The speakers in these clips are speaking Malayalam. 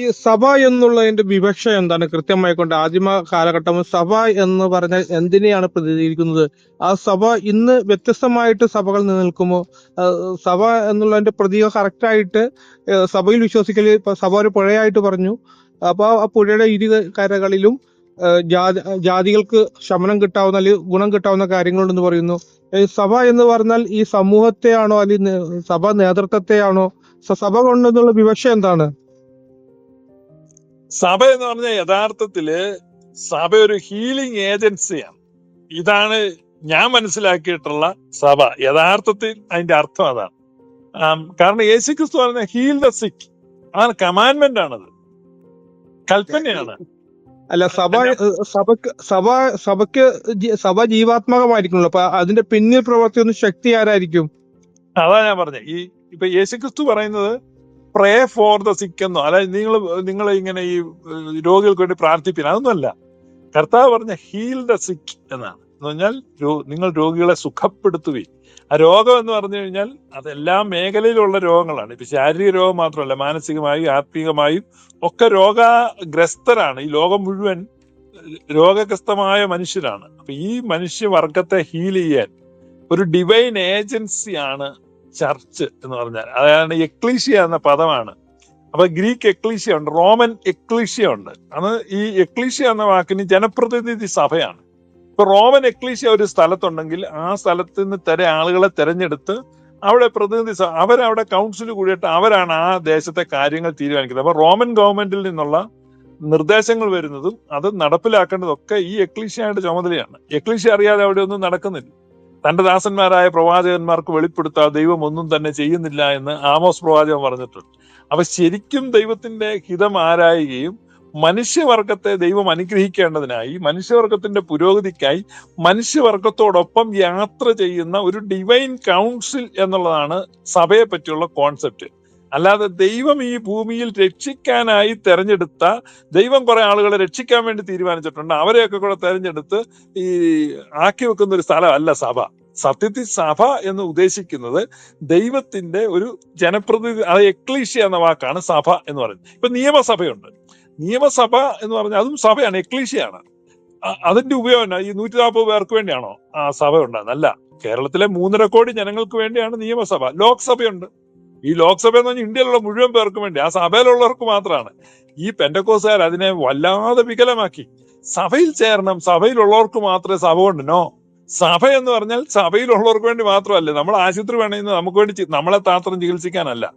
ഈ സഭ എന്നുള്ളതിന്റെ വിവക്ഷ എന്താണ്? കൃത്യമായി കൊണ്ട് ആദിമ കാലഘട്ടം സഭ എന്ന് പറഞ്ഞാൽ എന്തിനെയാണ് പ്രതിനിധീകരിക്കുന്നത്? ആ സഭ ഇന്ന് വ്യത്യസ്തമായിട്ട് സഭകൾ നിലനിൽക്കുമോ? സഭ എന്നുള്ളതിന്റെ പ്രതീകം കറക്റ്റായിട്ട് സഭയിൽ വിശ്വസിക്കൽ ഇപ്പൊ സഭ ഒരു പുഴയായിട്ട് പറഞ്ഞു. അപ്പൊ ആ പുഴയുടെ ഇരു കരകളിലും ജാതി ജാതികൾക്ക് ശമനം കിട്ടാവുന്ന അല്ലെങ്കിൽ ഗുണം കിട്ടാവുന്ന കാര്യങ്ങളുണ്ടെന്ന് പറയുന്നു. സഭ എന്ന് പറഞ്ഞാൽ ഈ സമൂഹത്തെയാണോ അല്ലെങ്കിൽ സഭ നേതൃത്വത്തെയാണോ? സഭ കൊണ്ടെന്നുള്ള വിവക്ഷ എന്താണ്? സഭ എന്ന് പറഞ്ഞ യഥാർത്ഥത്തിൽ സഭ ഒരു ഹീലിംഗ് ഏജൻസിയാണ് ഇതാണ് ഞാൻ മനസ്സിലാക്കിയിട്ടുള്ള സഭ. യഥാർത്ഥത്തിൽ അതിന്റെ അർത്ഥം അതാണ്. കാരണം യേശു ക്രിസ്തു പറഞ്ഞ ഹീൽ ദ സിക് ആ കമാൻമെന്റ് ആണത്. കൽപ്പനയാണ്. അല്ല സഭ സഭക്ക് സഭ സഭക്ക് സഭ ജീവാത്മകമായിരിക്കണല്ലോ അപ്പൊ അതിന്റെ പിന്നിൽ പ്രവർത്തിക്കുന്ന ശക്തി ആരായിരിക്കും? അതാ ഞാൻ പറഞ്ഞത് ഈ ഇപ്പൊ യേശുക്രിസ്തു പറയുന്നത് പ്രേ ഫോർ ദ സിക്ക് എന്നോ അല്ല നിങ്ങൾ നിങ്ങൾ ഇങ്ങനെ ഈ രോഗികൾക്ക് വേണ്ടി പ്രാർത്ഥിപ്പില്ല അതൊന്നുമല്ല. കർത്താവ് പറഞ്ഞ ഹീൽ ദ സിക്ക് എന്നാണ്. എന്ന് പറഞ്ഞാൽ നിങ്ങൾ രോഗികളെ സുഖപ്പെടുത്തുകയും ആ രോഗം എന്ന് പറഞ്ഞു കഴിഞ്ഞാൽ അതെല്ലാ മേഖലയിലുള്ള രോഗങ്ങളാണ്. ഇപ്പൊ ശാരീരിക രോഗം മാത്രമല്ല മാനസികമായും ആത്മീകമായും ഒക്കെ രോഗഗ്രസ്തരാണ്. ഈ ലോകം മുഴുവൻ രോഗഗ്രസ്തമായ മനുഷ്യരാണ്. അപ്പൊ ഈ മനുഷ്യവർഗത്തെ ഹീൽ ചെയ്യാൻ ഒരു ഡിവൈൻ ഏജൻസിയാണ് ചർച്ച് എന്ന് പറഞ്ഞാൽ. അതാണ് എക്ലീഷ്യ എന്ന പദമാണ്. അപ്പൊ ഗ്രീക്ക് എക്ലീഷ്യ ഉണ്ട് റോമൻ എക്ലീഷ്യ ഉണ്ട്. അത് ഈ എക്ലീഷ്യ എന്ന വാക്കിന് ജനപ്രതിനിധി സഭയാണ്. ഇപ്പൊ റോമൻ എക്ലീഷ്യ ഒരു സ്ഥലത്തുണ്ടെങ്കിൽ ആ സ്ഥലത്ത് നിന്ന് തരെ ആളുകളെ തെരഞ്ഞെടുത്ത് അവിടെ പ്രതിനിധി സഭ അവരവിടെ കൗൺസിൽ കൂടിയിട്ട് അവരാണ് ആ ദേശത്തെ കാര്യങ്ങൾ തീരുമാനിക്കുന്നത്. അപ്പൊ റോമൻ ഗവൺമെന്റിൽ നിന്നുള്ള നിർദ്ദേശങ്ങൾ വരുന്നതും അത് നടപ്പിലാക്കേണ്ടതും ഒക്കെ ഈ എക്ലീഷ്യയുടെ ചുമതലയാണ്. എക്ലീഷ്യ അറിയാതെ അവിടെ ഒന്നും നടക്കുന്നില്ല. തന്റെ ദാസന്മാരായ പ്രവാചകന്മാർക്ക് വെളിപ്പെടുത്താൻ ദൈവം ഒന്നും തന്നെ ചെയ്യുന്നില്ല എന്ന് ആമോസ് പ്രവാചകൻ പറഞ്ഞിട്ടുണ്ട്. അപ്പൊ ശരിക്കും ദൈവത്തിന്റെ ഹിതം ആരായുകയും മനുഷ്യവർഗത്തെ ദൈവം അനുഗ്രഹിക്കേണ്ടതിനായി മനുഷ്യവർഗത്തിന്റെ പുരോഗതിക്കായി മനുഷ്യവർഗത്തോടൊപ്പം യാത്ര ചെയ്യുന്ന ഒരു ഡിവൈൻ കൗൺസിൽ എന്നുള്ളതാണ് സഭയെ പറ്റിയുള്ള കോൺസെപ്റ്റ് അല്ലാതെ ദൈവം ഈ ഭൂമിയിൽ രക്ഷിക്കാനായി തെരഞ്ഞെടുത്ത ദൈവം കുറെ ആളുകളെ രക്ഷിക്കാൻ വേണ്ടി തീരുമാനിച്ചിട്ടുണ്ട്. അവരെയൊക്കെ കൂടെ തെരഞ്ഞെടുത്ത് ഈ ആക്കി വെക്കുന്ന ഒരു സ്ഥലമല്ല സഭ. സത്യത്തിൽ സഭ എന്ന് ഉദ്ദേശിക്കുന്നത് ദൈവത്തിന്റെ ഒരു ജനപ്രതിനിധി അത് എക്ലീഷ്യ എന്ന വാക്കാണ് സഭ എന്ന് പറയുന്നത്. ഇപ്പൊ നിയമസഭയുണ്ട്. നിയമസഭ എന്ന് പറഞ്ഞാൽ അതും സഭയാണ് എക്ലീഷയാണ്. അതിന്റെ ഉപയോഗം ഈ നൂറ്റി നാൽപ്പത് പേർക്ക് വേണ്ടിയാണോ ആ സഭ ഉണ്ടാകുന്നത് അല്ല കേരളത്തിലെ മൂന്നര കോടി ജനങ്ങൾക്ക് വേണ്ടിയാണ് നിയമസഭ. ലോക്സഭയുണ്ട്. ഈ ലോക്സഭ എന്ന് പറഞ്ഞാൽ ഇന്ത്യയിലുള്ള മുഴുവൻ പേർക്കും വേണ്ടി ആ സഭയിലുള്ളവർക്ക് മാത്രമാണ് ഈ പെൻഡക്കോസുകാർ അതിനെ വല്ലാതെ വികലമാക്കി. സഭയിൽ ചേരണം സഭയിലുള്ളവർക്ക് മാത്രമേ സഭ ഉണ്ട് നോ. സഭ എന്ന് പറഞ്ഞാൽ സഭയിലുള്ളവർക്ക് വേണ്ടി മാത്രമല്ല നമ്മൾ ആശുപത്രി വേണമെന്ന് നമുക്ക് വേണ്ടി നമ്മളെ താത്രം ചികിത്സിക്കാനല്ല.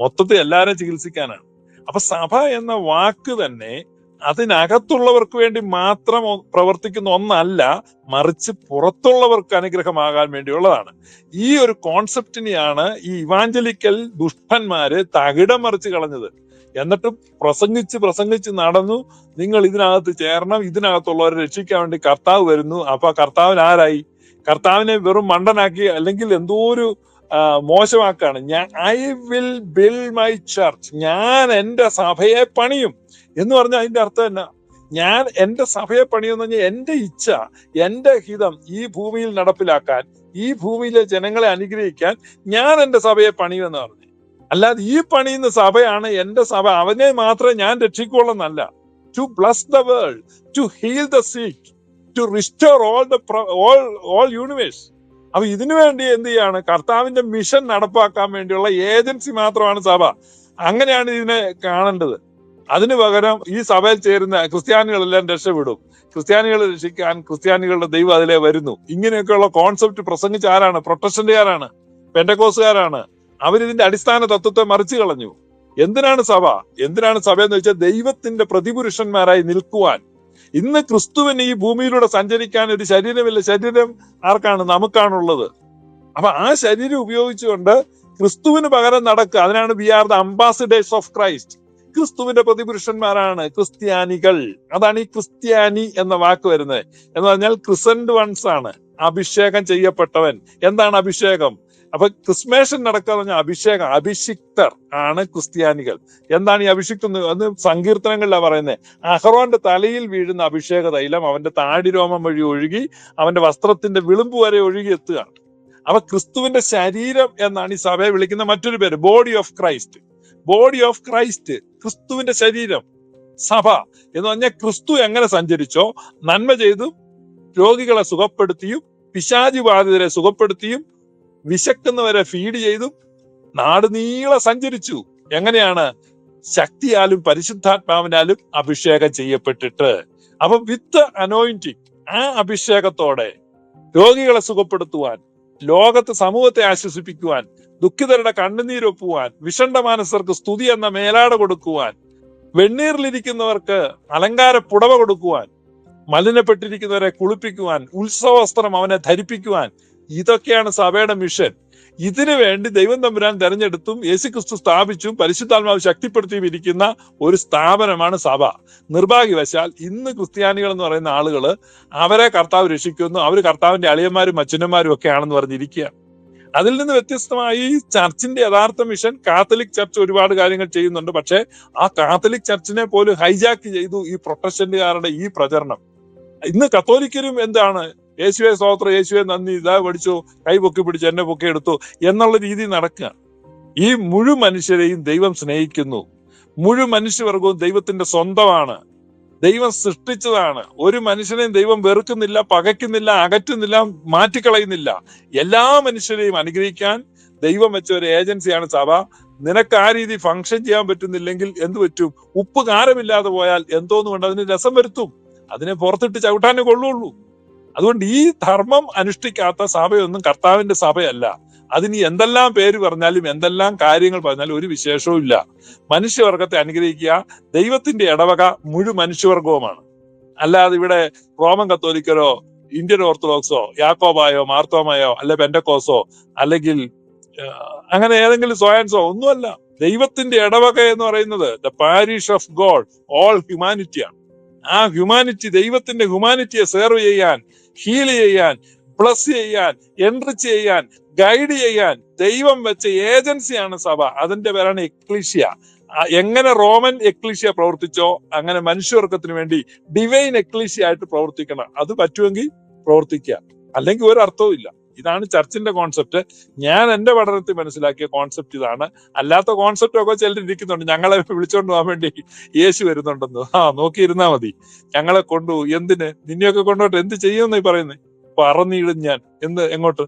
മൊത്തത്തിൽ എല്ലാവരെയും ചികിത്സിക്കാനാണ്. അപ്പൊ സഭ എന്ന വാക്ക് തന്നെ അതിനകത്തുള്ളവർക്ക് വേണ്ടി മാത്രം പ്രവർത്തിക്കുന്ന ഒന്നല്ല മറിച്ച് പുറത്തുള്ളവർക്ക് അനുഗ്രഹമാകാൻ വേണ്ടിയുള്ളതാണ്. ഈ ഒരു കോൺസെപ്റ്റിനെയാണ് ഈ ഇവാഞ്ചലിക്കൽ ദുഷ്ടന്മാര് തകിടം മറിച്ച് കളഞ്ഞത്. എന്നിട്ടും പ്രസംഗിച്ച് പ്രസംഗിച്ച് നടന്നു നിങ്ങൾ ഇതിനകത്ത് ചേരണം ഇതിനകത്തുള്ളവരെ രക്ഷിക്കാൻ വേണ്ടി കർത്താവ് വരുന്നു. അപ്പൊ കർത്താവിന് ആരായി? കർത്താവിനെ വെറും മണ്ടനാക്കി അല്ലെങ്കിൽ എന്തോ ഒരു മോശമാക്കാണ്. ഞാൻ I will build my church ഞാൻ എന്റെ സഭയെ പണിയും. എന്ന് പറഞ്ഞാൽ അതിന്റെ അർത്ഥം എന്നാ? ഞാൻ എന്റെ സഭയെ പണിയെന്ന് പറഞ്ഞാൽ എന്റെ ഇച്ഛ എന്റെ ഹിതം ഈ ഭൂമിയിൽ നടപ്പിലാക്കാൻ ഈ ഭൂമിയിലെ ജനങ്ങളെ അനുഗ്രഹിക്കാൻ ഞാൻ എന്റെ സഭയെ പണിയുമെന്ന് പറഞ്ഞു. അല്ലാതെ ഈ പണിയുന്ന സഭയാണ് എന്റെ സഭ. അവനെ മാത്രമേ ഞാൻ രക്ഷിക്കുള്ളെന്നല്ല to bless the world to heal the sick to restore all the all all universe അപ്പൊ ഇതിനു വേണ്ടി എന്ത് ചെയ്യാണ്? കർത്താവിന്റെ മിഷൻ നടപ്പാക്കാൻ വേണ്ടിയുള്ള ഏജൻസി മാത്രമാണ് സഭ. അങ്ങനെയാണ് ഇതിനെ കാണേണ്ടത്. അതിനു പകരം ഈ സഭയിൽ ചേരുന്ന ക്രിസ്ത്യാനികളെല്ലാം രക്ഷപ്പെടും. ക്രിസ്ത്യാനികളെ രക്ഷിക്കാൻ ക്രിസ്ത്യാനികളുടെ ദൈവം അതിലേ വരുന്നു. ഇങ്ങനെയൊക്കെയുള്ള കോൺസെപ്റ്റ് പ്രസംഗിച്ച ആരാണ്? പ്രൊട്ടസ്റ്റന്റുകാരാണ് പെൻഡക്കോസുകാരാണ് അവരിതിന്റെ അടിസ്ഥാന തത്വത്തെ മറിച്ചു കളഞ്ഞു. എന്തിനാണ് സഭ? എന്തിനാണ് സഭ എന്ന് വെച്ചാൽ ദൈവത്തിന്റെ പ്രതിപുരുഷന്മാരായി നിൽക്കുവാൻ. ഇന്ന് ക്രിസ്തുവിന് ഈ ഭൂമിയിലൂടെ സഞ്ചരിക്കാൻ ഒരു ശരീരമില്ല ശരീരം ആർക്കാണ്? നമുക്കാണുള്ളത്. അപ്പൊ ആ ശരീരം ഉപയോഗിച്ചുകൊണ്ട് ക്രിസ്തുവിന് പകരം നടക്കുക. അതിനാണ് we are the ambassadors of Christ ക്രിസ്തുവിന്റെ പ്രതിപുരുഷന്മാരാണ് ക്രിസ്ത്യാനികൾ. അതാണ് ഈ ക്രിസ്ത്യാനി എന്ന വാക്ക് വരുന്നത്. എന്ന് പറഞ്ഞാൽ ക്രിസന്റ് വൺസ് ആണ്. അഭിഷേകം ചെയ്യപ്പെട്ടവൻ. എന്താണ് അഭിഷേകം? അപ്പൊ ക്രിസ്മേഷൻ നടക്കുക പറഞ്ഞാൽ അഭിഷേകം അഭിഷിക്തർ ആണ് ക്രിസ്ത്യാനികൾ. എന്താണ് ഈ അഭിഷിക്തം എന്ന് സങ്കീർത്തനങ്ങളിലാണ് പറയുന്നത് അഹ്റോന്റെ തലയിൽ വീഴുന്ന അഭിഷേക തൈലം അവന്റെ താടിരോമം വഴി ഒഴുകി അവന്റെ വസ്ത്രത്തിന്റെ വിളിമ്പ് വരെ ഒഴുകി എത്തുകയാണ് അപ്പൊ ക്രിസ്തുവിന്റെ ശരീരം എന്നാണ് ഈ സഭയെ വിളിക്കുന്ന മറ്റൊരു പേര് body of Christ. Body of Christ ക്രിസ്തുവിന്റെ ശരീരം സഭ എന്ന് പറഞ്ഞാൽ ക്രിസ്തു എങ്ങനെ സഞ്ചരിച്ചോ നന്മ ചെയ്തു രോഗികളെ സുഖപ്പെടുത്തിയും പിശാചി ബാധിതരെ സുഖപ്പെടുത്തിയും വിശക്കുന്നവരെ ഫീഡ് ചെയ്തും നാട് നീളെ സഞ്ചരിച്ചു. എങ്ങനെയാണ്? ശക്തിയാലും പരിശുദ്ധാത്മാവിനാലും അഭിഷേകം ചെയ്യപ്പെട്ടിട്ട്. അപ്പൊ വിത്ത് അനോയിന്റിങ് ആ അഭിഷേകത്തോടെ രോഗികളെ സുഖപ്പെടുത്തുവാൻ ലോകത്ത് സമൂഹത്തെ ആശ്വസിപ്പിക്കുവാൻ ദുഃഖിതരുടെ കണ്ണുനീരൊപ്പുവാൻ വിഷണ്ട മാനസർക്ക് സ്തുതി എന്ന മേലാട കൊടുക്കുവാൻ വെണ്ണീറിലിരിക്കുന്നവർക്ക് അലങ്കാര പുടവ കൊടുക്കുവാൻ മലിനപ്പെട്ടിരിക്കുന്നവരെ കുളിപ്പിക്കുവാൻ ഉത്സവസ്ത്രം അവനെ ധരിപ്പിക്കുവാൻ ഇതൊക്കെയാണ് സഭയുടെ മിഷൻ ഇതിനു വേണ്ടി ദൈവം തമ്പുരാൻ തെരഞ്ഞെടുത്തും യേശുക്രിസ്തു സ്ഥാപിച്ചും പരിശുദ്ധാത്മാവ് ശക്തിപ്പെടുത്തിയും ഇരിക്കുന്ന ഒരു സ്ഥാപനമാണ് സഭ. നിർഭാഗ്യവശാൽ ഇന്ന് ക്രിസ്ത്യാനികൾ എന്ന് പറയുന്ന ആളുകൾ അവരെ കർത്താവ് രക്ഷിക്കുന്നു. അവർ കർത്താവിന്റെ അളിയന്മാരും അച്ഛനന്മാരും ഒക്കെ ആണെന്ന് പറഞ്ഞിരിക്കുകയാണ്. അതിൽ നിന്ന് വ്യത്യസ്തമായി ചർച്ചിന്റെ യഥാർത്ഥ മിഷൻ കാത്തലിക് ചർച്ച് ഒരുപാട് കാര്യങ്ങൾ ചെയ്യുന്നുണ്ട്. പക്ഷെ ആ കാത്തലിക് ചർച്ചിനെ പോലും ഹൈജാക്ക് ചെയ്തു ഈ പ്രൊട്ടസ്റ്റന്റുകാരുടെ ഈ പ്രചരണം. ഇന്ന് കത്തോലിക്കരും എന്താണ് യേശുവെ സ്തോത്രം യേശുവെ നന്ദി ഇതാ പഠിച്ചു കൈ പൊക്കി പിടിച്ചു എന്നെ പൊക്കി എടുത്തു എന്നുള്ള രീതി നടക്കുക. ഈ മുഴു മനുഷ്യരെയും ദൈവം സ്നേഹിക്കുന്നു. മുഴു മനുഷ്യവർഗവും ദൈവത്തിന്റെ സ്വന്തമാണ്. ദൈവം സൃഷ്ടിച്ചതാണ്. ഒരു മനുഷ്യനെയും ദൈവം വെറുക്കുന്നില്ല പകയ്ക്കുന്നില്ല അകറ്റുന്നില്ല മാറ്റിക്കളയുന്നില്ല. എല്ലാ മനുഷ്യരെയും അനുഗ്രഹിക്കാൻ ദൈവം വെച്ച ഒരു ഏജൻസിയാണ് സഭ. നിനക്ക് ആ രീതി ഫംഗ്ഷൻ ചെയ്യാൻ പറ്റുന്നില്ലെങ്കിൽ എന്ത് പറ്റും? ഉപ്പ് കാരമില്ലാതെ പോയാൽ എന്തോന്നുകൊണ്ട് അതിന് രസം വരുത്തും. അതിനെ പുറത്തിട്ട് ചവിട്ടാനേ കൊള്ളുള്ളൂ. അതുകൊണ്ട് ഈ ധർമ്മം അനുഷ്ഠിക്കാത്ത സഭയൊന്നും കർത്താവിന്റെ സഭയല്ല. അതിന് എന്തെല്ലാം പേര് പറഞ്ഞാലും എന്തെല്ലാം കാര്യങ്ങൾ പറഞ്ഞാലും ഒരു വിശേഷവും ഇല്ല. മനുഷ്യവർഗത്തെ അനുഗ്രഹിക്കുക ദൈവത്തിന്റെ ഇടവക മുഴു മനുഷ്യവർഗവുമാണ്. അല്ലാതെ ഇവിടെ റോമൻ കത്തോലിക്കരോ ഇന്ത്യൻ ഓർത്തഡോക്സോ യാക്കോബായോ മാർത്തോമയോ അല്ലെ പെൻഡക്കോസോ അല്ലെങ്കിൽ അങ്ങനെ ഏതെങ്കിലും സ്വയൻസോ ഒന്നുമല്ല. ദൈവത്തിന്റെ ഇടവക എന്ന് പറയുന്നത് the parish of God all ഹ്യൂമാനിറ്റിയാണ് ആ ഹ്യൂമാനിറ്റി ദൈവത്തിന്റെ ഹ്യൂമാനിറ്റിയെ സെർവ് ചെയ്യാൻ ഹീൽ ചെയ്യാൻ പ്ലസ് ചെയ്യാൻ എൻട്രി ചെയ്യാൻ ഗൈഡ് ചെയ്യാൻ ദൈവം വെച്ച ഏജൻസിയാണ് സഭ. അതിന്റെ പേരാണ് എക്ലിഷ്യ എങ്ങനെ റോമൻ എക്ലിഷ്യ പ്രവർത്തിച്ചോ അങ്ങനെ മനുഷ്യവർഗത്തിന് വേണ്ടി ഡിവൈൻ എക്ലിഷ്യ ആയിട്ട് പ്രവർത്തിക്കണം. അത് പറ്റുമെങ്കിൽ പ്രവർത്തിക്കുക. അല്ലെങ്കിൽ ഒരു അർത്ഥവും ഇല്ല. ഇതാണ് ചർച്ചിന്റെ കോൺസെപ്റ്റ് ഞാൻ എന്റെ പഠനത്തിൽ മനസ്സിലാക്കിയ കോൺസെപ്റ്റ് ഇതാണ്. അല്ലാത്ത കോൺസെപ്റ്റ് ഒക്കെ ചിലർ ഇരിക്കുന്നുണ്ട്. ഞങ്ങളെ വിളിച്ചോണ്ട് പോകാൻ വേണ്ടി യേശു വരുന്നുണ്ടെന്ന്. ആ നോക്കിയിരുന്നാ മതി. ഞങ്ങളെ കൊണ്ടു എന്തിന്? നിന്നെയൊക്കെ കൊണ്ടോട്ട്. എന്ത് ചെയ്യുമെന്ന് ഈ പറയുന്നത് പറന്നിടും ഞാൻ. എന്ന് എങ്ങോട്ട്?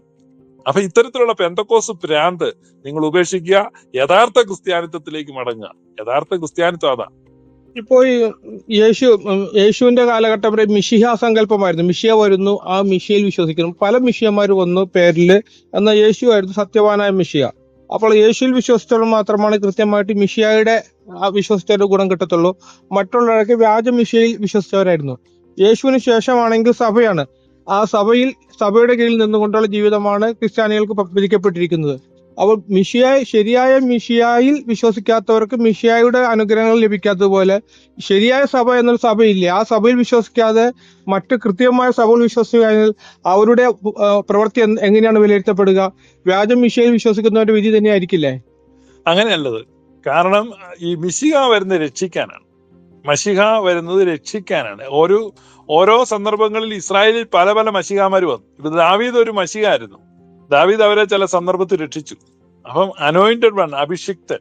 അപ്പൊ ഇത്തരത്തിലുള്ള പെന്തക്കോസ് ഭ്രാന്ത് നിങ്ങൾ ഉപേക്ഷിക്കുക. യഥാർത്ഥ ക്രിസ്ത്യാനിത്വത്തിലേക്ക് മടങ്ങുക. യഥാർത്ഥ ക്രിസ്ത്യാനിത്വം അതാ. ഇപ്പോ ഈ യേശു യേശുവിന്റെ കാലഘട്ടം വരെ മിഷിഹ സങ്കല്പമായിരുന്നു. മിഷിയ വരുന്നു ആ മിഷിയയിൽ വിശ്വസിക്കുന്നു. പല മിഷിയന്മാർ വന്നു പേരിൽ എന്നാൽ യേശു ആയിരുന്നു സത്യവാനായ മിഷിയ അപ്പോൾ യേശുവിൽ വിശ്വസിച്ചവർ മാത്രമാണ് കൃത്യമായിട്ട് മിഷിയയുടെ ആ വിശ്വസിച്ചവരുടെ ഗുണം കിട്ടത്തുള്ളൂ. മറ്റുള്ളവരൊക്കെ വ്യാജ മിഷിയയിൽ വിശ്വസിച്ചവരായിരുന്നു. യേശുവിന് ശേഷമാണെങ്കിൽ സഭയാണ്. ആ സഭയിൽ സഭയുടെ കീഴിൽ നിന്നുകൊണ്ടുള്ള ജീവിതമാണ് ക്രിസ്ത്യാനികൾക്ക് വിധിക്കപ്പെട്ടിരിക്കുന്നത് അപ്പോൾ മിഷിയായി ശരിയായ മിഷിയായിൽ വിശ്വസിക്കാത്തവർക്ക് മിഷിയായുടെ അനുഗ്രഹങ്ങൾ ലഭിക്കാത്തതുപോലെ ശരിയായ സഭ എന്നൊരു സഭയില്ല. ആ സഭയിൽ വിശ്വസിക്കാതെ മറ്റ് കൃത്യമായ സഭയിൽ വിശ്വസിച്ചു കഴിഞ്ഞാൽ അവരുടെ പ്രവൃത്തി എങ്ങനെയാണ് വിലയിരുത്തപ്പെടുക? വ്യാജം മിഷിയയിൽ വിശ്വസിക്കുന്നവരുടെ വിധി തന്നെയായിരിക്കില്ലേ? അങ്ങനെയല്ലത്. കാരണം ഈ മിശിക വരുന്നത് രക്ഷിക്കാനാണ്. മഷിഹ വരുന്നത് രക്ഷിക്കാനാണ്. ഒരു ഓരോ സന്ദർഭങ്ങളിൽ ഇസ്രായേലിൽ പല പല മഷിഹാമാർ വന്നു. ഇപ്പൊ ദാവീദ് ഒരു മഷിഹായിരുന്നു ദാവീദ് അവരെ ചില സന്ദർഭത്തിൽ രക്ഷിച്ചു. അപ്പം അനോയിന്റഡ് വൺ അഭിഷിക്തൻ.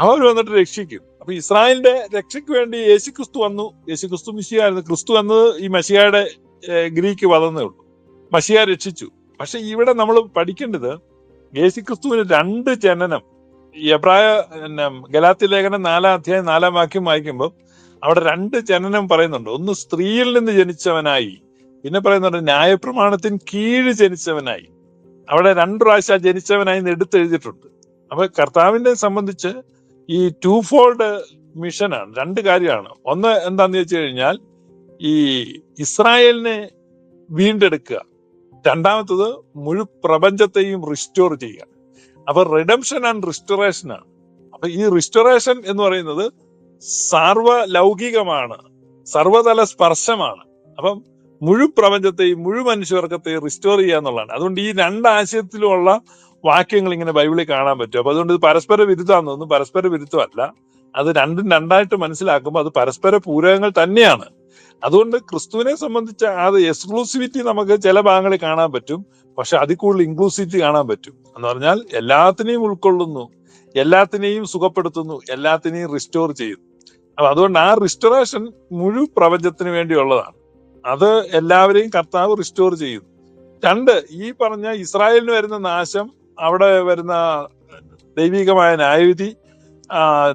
അവർ വന്നിട്ട് രക്ഷിക്കും. അപ്പൊ ഇസ്രായേലിന്റെ രക്ഷയ്ക്ക് വേണ്ടി യേശു ക്രിസ്തു വന്നു. യേശു യേശുക്രിസ്തു മിശിയായിരുന്നു ക്രിസ്തു എന്നത് ഈ മഷിയയുടെ ഗ്രീക്ക് വളർന്നേ ഉള്ളൂ. മഷിയ രക്ഷിച്ചു. പക്ഷെ ഇവിടെ നമ്മൾ പഠിക്കേണ്ടത് യേശു ക്രിസ്തുവിന് രണ്ട് ജനനം. എബ്രായ ഗലാത്തി ലേഖനം നാലാം അധ്യായം നാലാം വാക്യം വായിക്കുമ്പോൾ അവിടെ രണ്ട് ജനനം പറയുന്നുണ്ട്. ഒന്ന് സ്ത്രീയിൽ നിന്ന് ജനിച്ചവനായി. പിന്നെ പറയുന്നുണ്ട് ന്യായപ്രമാണത്തിന് കീഴ് ജനിച്ചവനായി. അവിടെ രണ്ടു പ്രാവശ്യം ജനിച്ചവനായി എടുത്തെഴുതിയിട്ടുണ്ട്. അപ്പൊ കർത്താവിനെ സംബന്ധിച്ച് ഈ ടു ഫോൾഡ് മിഷനാണ് രണ്ട് കാര്യമാണ്. ഒന്ന് എന്താന്ന് വെച്ച് കഴിഞ്ഞാൽ ഈ ഇസ്രായേലിനെ വീണ്ടെടുക്കുക. രണ്ടാമത്തത് മുഴു പ്രപഞ്ചത്തെയും റിസ്റ്റോർ ചെയ്യുക. അപ്പൊ റിഡംഷൻ ആൻഡ് റിസ്റ്റോറേഷൻ ആണ് അപ്പൊ ഈ റിസ്റ്റോറേഷൻ എന്ന് പറയുന്നത് സാർവലൗകികമാണ് സർവതല സ്പർശമാണ്. അപ്പം മുഴു പ്രപഞ്ചത്തെയും മുഴു മനുഷ്യവർഗത്തെയും റിസ്റ്റോർ ചെയ്യുക എന്നുള്ളതാണ്. അതുകൊണ്ട് ഈ രണ്ട് വാക്യങ്ങൾ ഇങ്ങനെ ബൈബിളിൽ കാണാൻ പറ്റും. അപ്പൊ അതുകൊണ്ട് ഇത് പരസ്പര വിരുദ്ധമാണെന്ന് തോന്നുന്നു. പരസ്പര വിരുദ്ധമല്ല. അത് രണ്ടും രണ്ടായിട്ട് മനസ്സിലാക്കുമ്പോൾ അത് പരസ്പര പൂരകങ്ങൾ തന്നെയാണ്. അതുകൊണ്ട് ക്രിസ്തുവിനെ സംബന്ധിച്ച അത് എക്സ്ക്ലൂസിവിറ്റി നമുക്ക് ചില ഭാഗങ്ങളിൽ കാണാൻ പറ്റും. പക്ഷെ അതിൽ കൂടുതൽ ഇൻക്ലൂസിവിറ്റി കാണാൻ പറ്റും. എന്ന് പറഞ്ഞാൽ എല്ലാത്തിനെയും ഉൾക്കൊള്ളുന്നു. എല്ലാത്തിനെയും സുഖപ്പെടുത്തുന്നു. എല്ലാത്തിനെയും റിസ്റ്റോർ ചെയ്യുന്നു. അപ്പൊ അതുകൊണ്ട് ആ റിസ്റ്റോറേഷൻ മുഴു പ്രപഞ്ചത്തിന് വേണ്ടിയുള്ളതാണ്. അത് എല്ലാവരെയും കർത്താവ് റിസ്റ്റോർ ചെയ്യും. രണ്ട് ഈ പറഞ്ഞ ഇസ്രായേലിന് വരുന്ന നാശം അവിടെ വരുന്ന ദൈവികമായ ന്യായവിധി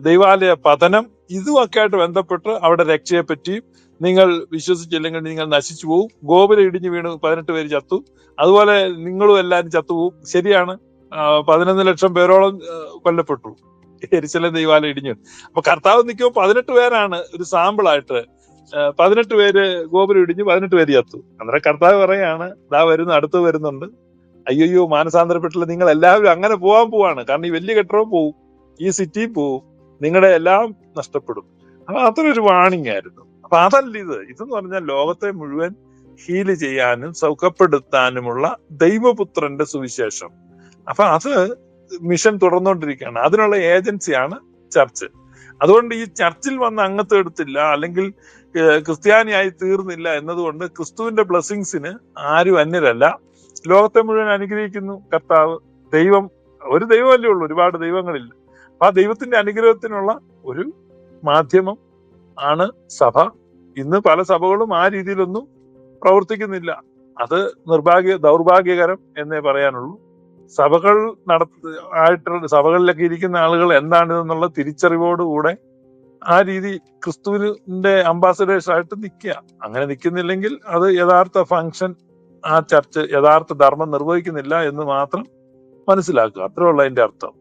ദൈവാലയ പതനം ഇതുമൊക്കെ ആയിട്ട് ബന്ധപ്പെട്ട് അവിടെ രക്ഷയെ പറ്റിയും നിങ്ങൾ വിശ്വസിച്ചില്ലെങ്കിൽ നിങ്ങൾ നശിച്ചു പോവും. ഗോപുരം ഇടിഞ്ഞു വീണ് പതിനെട്ട് പേര് ചത്തു. അതുപോലെ നിങ്ങളും എല്ലാവരും ചത്തുപോകും ശരിയാണ്. പതിനൊന്ന് ലക്ഷം പേരോളം കൊല്ലപ്പെട്ടു. എരിശിലെ ദൈവാലയം ഇടിഞ്ഞു അപ്പൊ കർത്താവ് നിൽക്കുമ്പോൾ പതിനെട്ട് പേരാണ് ഒരു ആ, പതിനെട്ട് പേര് ഗോപുരം ഇടിഞ്ഞു പതിനെട്ട് പേര് ചത്തു. അന്നേരം കർത്താവ് പറയാണ് ദാ വരുന്നു അടുത്ത് വരുന്നുണ്ട്. അയ്യോ മാനസാന്തരപ്പെട്ടുള്ള നിങ്ങൾ എല്ലാവരും അങ്ങനെ പോകാൻ പോവാണ്. കാരണം ഈ വലിയ കെട്ടിടവും പോവും. ഈ സിറ്റിയും പോവും. നിങ്ങളുടെ എല്ലാം നഷ്ടപ്പെടും. അപ്പൊ അതൊരു വാണിംഗ് ആയിരുന്നു. അപ്പൊ അതല്ല ഇത്. ഇതെന്ന് പറഞ്ഞാൽ ലോകത്തെ മുഴുവൻ ഹീൽ ചെയ്യാനും സൗഖ്യപ്പെടുത്താനുമുള്ള ദൈവപുത്രന്റെ സുവിശേഷം. അപ്പൊ അത് മിഷൻ തുടർന്നുകൊണ്ടിരിക്കുകയാണ്. അതിനുള്ള ഏജൻസിയാണ് ചർച്ച്. അതുകൊണ്ട് ഈ ചർച്ചിൽ വന്ന് അംഗത്വം അല്ലെങ്കിൽ ക്രിസ്ത്യാനിയായി തീർന്നില്ല എന്നതുകൊണ്ട് ക്രിസ്തുവിന്റെ ബ്ലെസ്സിങ്സിന് ആരും അന്യരല്ല. ലോകത്തെ മുഴുവൻ അനുഗ്രഹിക്കുന്നു കർത്താവ്. ദൈവം ഒരു ദൈവമല്ലേ ഉള്ളൂ ഒരുപാട് ദൈവങ്ങളില്ല. അപ്പൊ ആ ദൈവത്തിന്റെ അനുഗ്രഹത്തിനുള്ള ഒരു മാധ്യമം ആണ് സഭ. ഇന്ന് പല സഭകളും ആ രീതിയിലൊന്നും പ്രവർത്തിക്കുന്നില്ല. അത് നിർഭാഗ്യ ദൗർഭാഗ്യകരം എന്നേ പറയാനുള്ളൂ. സഭകൾ നടത്ത ആയിട്ടുള്ള സഭകളിലൊക്കെ ഇരിക്കുന്ന ആളുകൾ എന്താണിതെന്നുള്ള തിരിച്ചറിവോടുകൂടെ ആ രീതി ക്രിസ്തുവിന്റെ അംബാസഡേഴ്സ് ആയിട്ട് നിൽക്കുക അങ്ങനെ നിൽക്കുന്നില്ലെങ്കിൽ അത് യഥാർത്ഥ ഫങ്ഷൻ ആ ചർച്ച് യഥാർത്ഥ ധർമ്മം നിർവഹിക്കുന്നില്ല എന്ന് മാത്രം മനസ്സിലാക്കുക. അത്രേ ഉള്ള അതിന്റെ അർത്ഥം.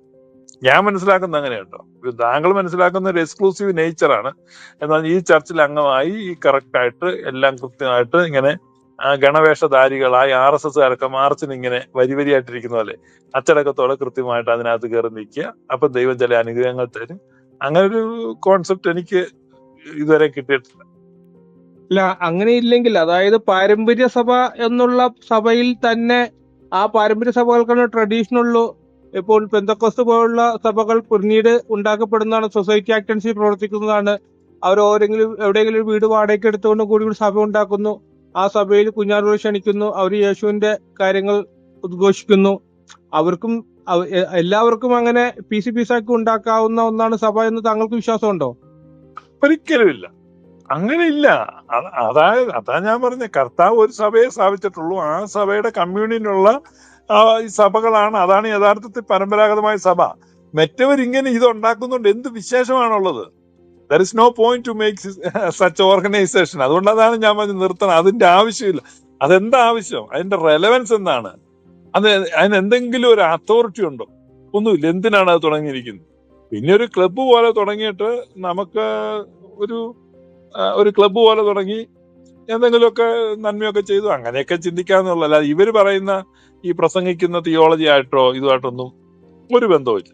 ഞാൻ മനസ്സിലാക്കുന്നത് അങ്ങനെ കേട്ടോ. ഇത് താങ്കൾ മനസ്സിലാക്കുന്ന ഒരു എക്സ്ക്ലൂസീവ് നേച്ചറാണ് എന്നാൽ ഈ ചർച്ചിൽ അംഗമായി ഈ കറക്റ്റായിട്ട് എല്ലാം കൃത്യമായിട്ട് ഇങ്ങനെ ഗണവേഷധാരികളായി ആർ എസ് എസ്കാരൊക്കെ മാർച്ചിന് ഇങ്ങനെ വരി വരിയായിട്ടിരിക്കുന്ന പോലെ അച്ചടക്കത്തോടെ കൃത്യമായിട്ട് അതിനകത്ത് കയറി നിൽക്കുക അപ്പൊ ദൈവം ചില അനുഗ്രഹങ്ങൾ തരും. അങ്ങനെ ഒരു കോൺസെപ്റ്റ് എനിക്ക് ഇതുവരെ കിട്ടിയിട്ടില്ല. അല്ല അങ്ങനെ ഇല്ലെങ്കിൽ അതായത് പാരമ്പര്യ സഭ എന്നുള്ള സഭയിൽ തന്നെ ആ പാരമ്പര്യ സഭകൾക്കാണ് ട്രഡീഷൻ ഉള്ളൂ. ഇപ്പോൾ പെന്തക്കോസ് പോലുള്ള സഭകൾ പിന്നീട് ഉണ്ടാക്കപ്പെടുന്നതാണ്. സൊസൈറ്റി ആക്ടൻസി പ്രവർത്തിക്കുന്നതാണ്. അവർ ഓരെങ്കിലും എവിടെയെങ്കിലും ഒരു വീട് വാടകയ്ക്ക് എടുത്തുകൊണ്ട് കൂടി ഒരു സഭ ഉണ്ടാക്കുന്നു. ആ സഭയിൽ കുഞ്ഞാറുകൾ ക്ഷണിക്കുന്നു. അവർ യേശുവിന്റെ കാര്യങ്ങൾ ഉദ്ഘോഷിക്കുന്നു. അവർക്കും എല്ലാവർക്കും അങ്ങനെ പീസ് പീസാക്കി ഉണ്ടാക്കാവുന്ന ഒന്നാണ് സഭ എന്ന് താങ്കൾക്ക് വിശ്വാസമുണ്ടോ? ഒരിക്കലുമില്ല. അങ്ങനെ ഇല്ല അത- അതായത് അതാ ഞാൻ പറഞ്ഞ കർത്താവ് ഒരു സഭയെ സ്ഥാപിച്ചിട്ടുള്ളൂ. ആ സഭയുടെ കമ്മ്യൂണിനുള്ള ഈ സഭകളാണ്. അതാണ് യഥാർത്ഥത്തിൽ പരമ്പരാഗതമായ സഭ. മറ്റവർ ഇങ്ങനെ ഇത് ഉണ്ടാക്കുന്നുണ്ട്. എന്ത് വിശേഷമാണുള്ളത്? There is no point to make such organisation അതുകൊണ്ട് അതാണ് ഞാൻ പറഞ്ഞ് നിർത്തണം. അതിന്റെ ആവശ്യമില്ല. അതെന്താ ആവശ്യം അതിന്റെ റെലവൻസ് എന്താണ്? അത് അതിന് എന്തെങ്കിലും ഒരു അതോറിറ്റി ഉണ്ടോ? ഒന്നുമില്ല. എന്തിനാണ് അത് തുടങ്ങിയിരിക്കുന്നത്? പിന്നെ ഒരു ക്ലബ്ബ് പോലെ തുടങ്ങിയിട്ട് നമുക്ക് ഒരു ഒരു ക്ലബ്ബ് പോലെ തുടങ്ങി എന്തെങ്കിലുമൊക്കെ നന്മയൊക്കെ ചെയ്തു. അങ്ങനെയൊക്കെ ചിന്തിക്കാന്നുള്ള അല്ലാതെ ഇവർ പറയുന്ന ഈ പ്രസംഗിക്കുന്ന തിയോളജി ആയിട്ടോ ഇതുമായിട്ടൊന്നും ഒരു ബന്ധവുമില്ല.